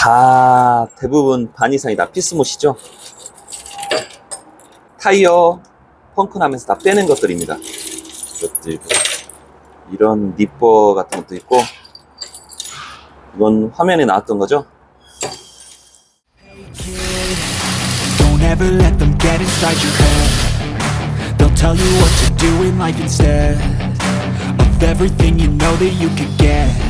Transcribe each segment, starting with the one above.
다 대부분 반 이상이 다 피스못이죠. 타이어 펑크 나면서 다 빼는 것들입니다. 이것도 있고, 이런 니퍼 같은 것도 있고 이건 화면에 나왔던 거죠. Tell you what to do in life instead of everything you know that you could get.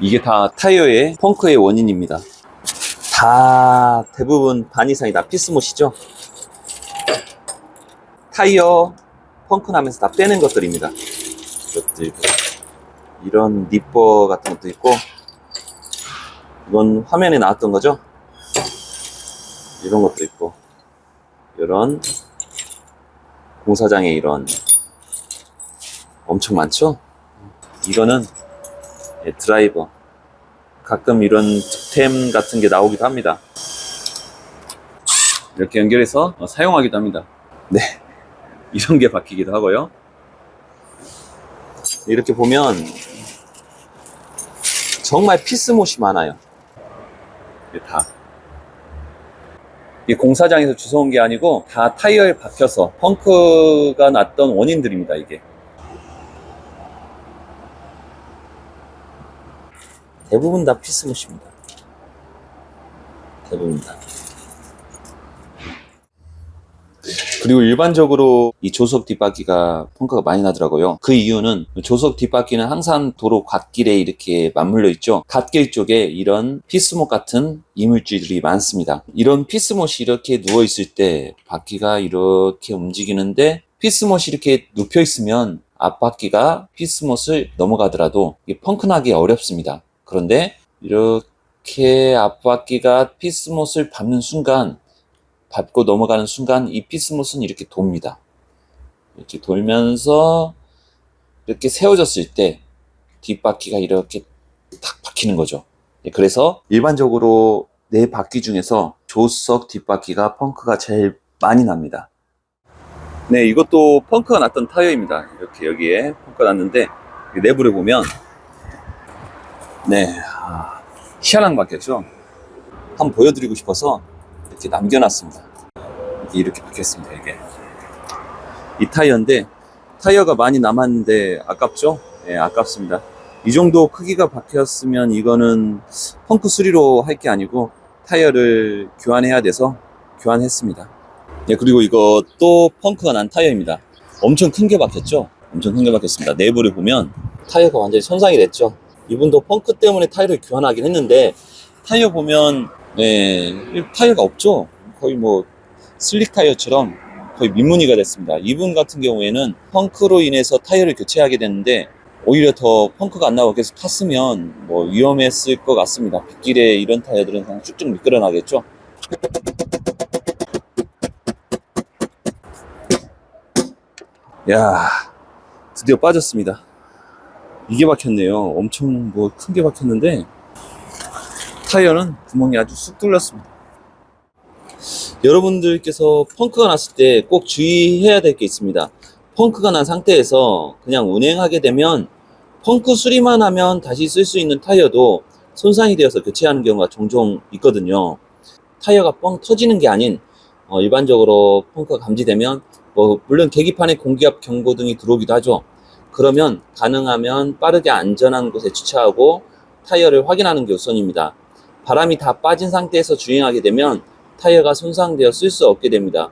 이게 다 타이어의 펑크의 원인입니다. 다 대부분 반 이상이 다 피스못이죠. 타이어 펑크 나면서 다 빼는 것들입니다. 이것도 있고, 이런 니퍼 같은 것도 있고 이건 화면에 나왔던 거죠. 이런 것도 있고 이런 공사장에 이런 엄청 많죠. 이거는 예, 드라이버. 가끔 이런 득템 같은 게 나오기도 합니다. 이렇게 연결해서 어, 사용하기도 합니다. 네. 이런 게 바뀌기도 하고요. 이렇게 보면 정말 피스못이 많아요. 이게 다. 이게 공사장에서 주워온 게 아니고 다 타이어에 박혀서 펑크가 났던 원인들입니다, 이게. 대부분 다 피스못입니다. 대부분 다. 그리고 일반적으로 이 조석 뒷바퀴가 펑크가 많이 나더라고요. 그 이유는 조석 뒷바퀴는 항상 도로 갓길에 이렇게 맞물려 있죠. 갓길 쪽에 이런 피스못 같은 이물질들이 많습니다. 이런 피스못이 이렇게 누워 있을 때 바퀴가 이렇게 움직이는데 피스못이 이렇게 눕혀 있으면 앞바퀴가 피스못을 넘어가더라도 이게 펑크 나기 어렵습니다. 그런데 이렇게 앞바퀴가 피스못을 밟는 순간 밟고 넘어가는 순간 이 피스못은 이렇게 돕니다. 이렇게 돌면서 이렇게 세워졌을 때 뒷바퀴가 이렇게 탁 박히는 거죠. 예, 그래서 일반적으로 네 바퀴 중에서 조수석 뒷바퀴가 펑크가 제일 많이 납니다. 네, 이것도 펑크가 났던 타이어입니다. 이렇게 여기에 펑크가 났는데 내부를 보면 네, 아, 희한한 바퀴죠. 한번 보여드리고 싶어서 이렇게 남겨놨습니다. 이렇게, 이렇게 박혔습니다, 이게. 이 타이어인데, 타이어가 많이 남았는데, 아깝죠? 예, 아깝습니다. 이 정도 크기가 박혔으면 이거는 펑크 수리로 할 게 아니고, 타이어를 교환해야 돼서 교환했습니다. 예, 그리고 이거 또 펑크가 난 타이어입니다. 엄청 큰게 박혔죠? 엄청 큰게 박혔습니다. 내부를 보면 타이어가 완전히 손상이 됐죠? 이분도 펑크 때문에 타이어를 교환하긴 했는데, 타이어 보면 네, 이 타이어가 없죠. 거의 뭐 슬릭 타이어처럼 거의 민무늬가 됐습니다. 이분 같은 경우에는 펑크로 인해서 타이어를 교체하게 됐는데 오히려 더 펑크가 안 나고 계속 탔으면 뭐 위험했을 것 같습니다. 빗길에 이런 타이어들은 그냥 쭉쭉 미끄러 나겠죠. 야, 드디어 빠졌습니다. 이게 박혔네요. 엄청 뭐 큰 게 박혔는데 타이어는 구멍이 아주 쑥 뚫렸습니다. 여러분들께서 펑크가 났을 때 꼭 주의해야 될 게 있습니다. 펑크가 난 상태에서 그냥 운행하게 되면 펑크 수리만 하면 다시 쓸 수 있는 타이어도 손상이 되어서 교체하는 경우가 종종 있거든요. 타이어가 뻥 터지는 게 아닌 어, 일반적으로 펑크가 감지되면 뭐 물론 계기판에 공기압 경고등이 들어오기도 하죠. 그러면 가능하면 빠르게 안전한 곳에 주차하고 타이어를 확인하는 게 우선입니다. 바람이 다 빠진 상태에서 주행하게 되면 타이어가 손상되어 쓸 수 없게 됩니다.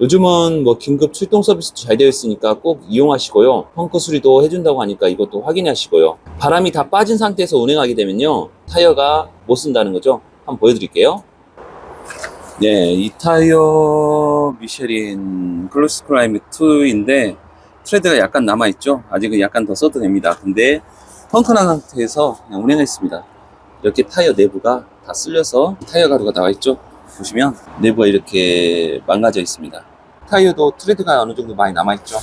요즘은 뭐 긴급 출동 서비스도 잘 되어 있으니까 꼭 이용하시고요. 펑크 수리도 해준다고 하니까 이것도 확인하시고요. 바람이 다 빠진 상태에서 운행하게 되면요. 타이어가 못 쓴다는 거죠. 한번 보여드릴게요. 네, 이 타이어 미쉐린 클로스 클라이밋 2인데 트레드가 약간 남아있죠. 아직은 약간 더 써도 됩니다. 근데 펑크난 상태에서 그냥 운행했습니다. 이렇게 타이어 내부가 다 쓸려서 타이어 가루가 나와 있죠. 보시면 내부가 이렇게 망가져 있습니다. 타이어도 트레드가 어느 정도 많이 남아 있죠.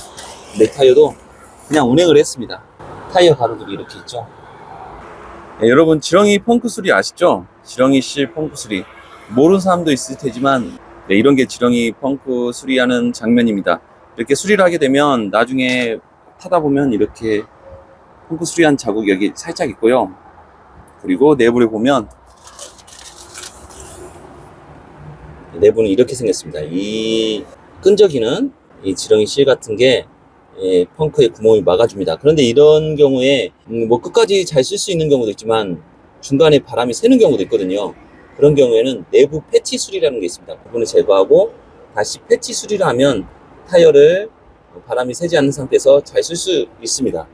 내 타이어도 그냥 운행을 했습니다. 타이어 가루들이 이렇게 있죠. 네, 여러분 지렁이 펑크 수리 아시죠? 지렁이 실 펑크 수리 모르는 사람도 있을 테지만 네, 이런 게 지렁이 펑크 수리하는 장면입니다. 이렇게 수리를 하게 되면 나중에 타다 보면 이렇게 펑크 수리한 자국이 여기 살짝 있고요. 그리고 내부를 보면 내부는 이렇게 생겼습니다. 이 끈적이는 이 지렁이 실 같은 게 예, 펑크의 구멍을 막아줍니다. 그런데 이런 경우에 음, 뭐 끝까지 잘 쓸 수 있는 경우도 있지만 중간에 바람이 새는 경우도 있거든요. 그런 경우에는 내부 패치 수리라는 게 있습니다. 부분을 제거하고 다시 패치 수리를 하면 타이어를 바람이 새지 않는 상태에서 잘 쓸 수 있습니다.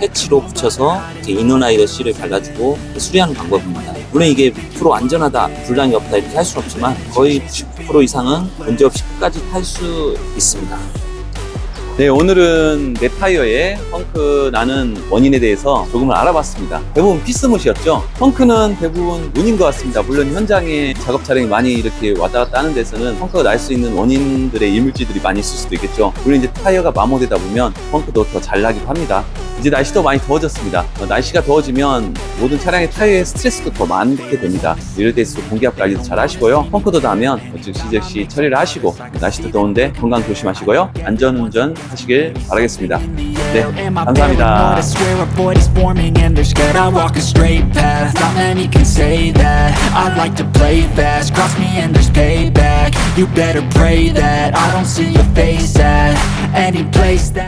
패치로 붙여서 이렇게 이너나이더 실을 발라주고 수리하는 방법입니다. 물론 이게 100% 안전하다, 불량이 없다 이렇게 할 수는 없지만 거의 90% 이상은 문제없이 끝까지 탈 수 있습니다. 네, 오늘은 내 타이어의 펑크 나는 원인에 대해서 조금을 알아봤습니다. 대부분 피스못이었죠. 펑크는 대부분 운인 것 같습니다. 물론 현장에 작업 차량이 많이 이렇게 왔다 갔다 하는 데서는 펑크가 날 수 있는 원인들의 이물질들이 많이 있을 수도 있겠죠. 물론 이제 타이어가 마모되다 보면 펑크도 더 잘 나기도 합니다. 이제 날씨도 많이 더워졌습니다. 어, 날씨가 더워지면 모든 차량의 타이어에 스트레스도 더 많게 됩니다. 이럴 때일수록 공기압 관리도 잘 하시고요. 펑크도 나면 즉시 즉시 처리를 하시고 날씨도 더운데 건강 조심하시고요. 안전운전 하시길 바라겠습니다. 네, 감사합니다. You better pray that I don't see your face at Any place that